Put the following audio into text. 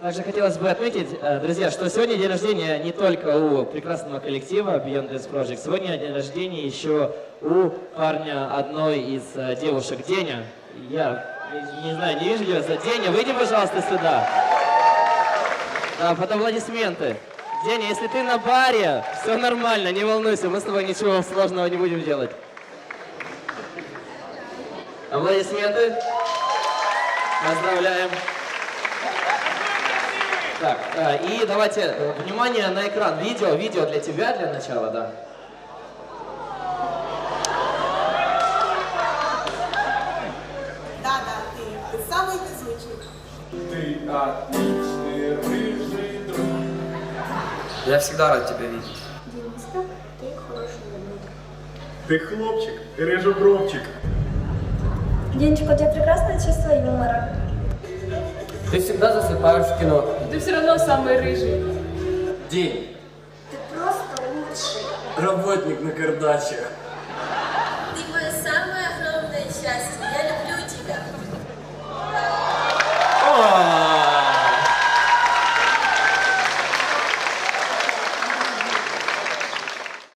Также хотелось бы отметить, э, друзья, что сегодня день рождения не только у прекрасного коллектива Beyond Dance Project, сегодня день рождения еще у парня одной из э, девушек, Деня. Я не, знаю, не вижу ее. Деня, выйди, пожалуйста, сюда. Да, под аплодисменты. Деня, если ты на баре, все нормально, не волнуйся, мы с тобой ничего сложного не будем делать. Аплодисменты. Поздравляем. Так, э, и давайте, э, внимание на экран. Видео, видео для тебя для начала, да. Да, да, ты, ты самый везучий. Ты отличный рыжий друг. Я всегда рад тебя видеть. Дениска, ти хороший любитель. Ты хлопчик, рыжебровчик. Денечка, у тебя прекрасное чувство юмора. Ты всегда засыпаешь в кино. Ты все равно самый рыжий. День. Ты просто лучший. Работник на кардачах.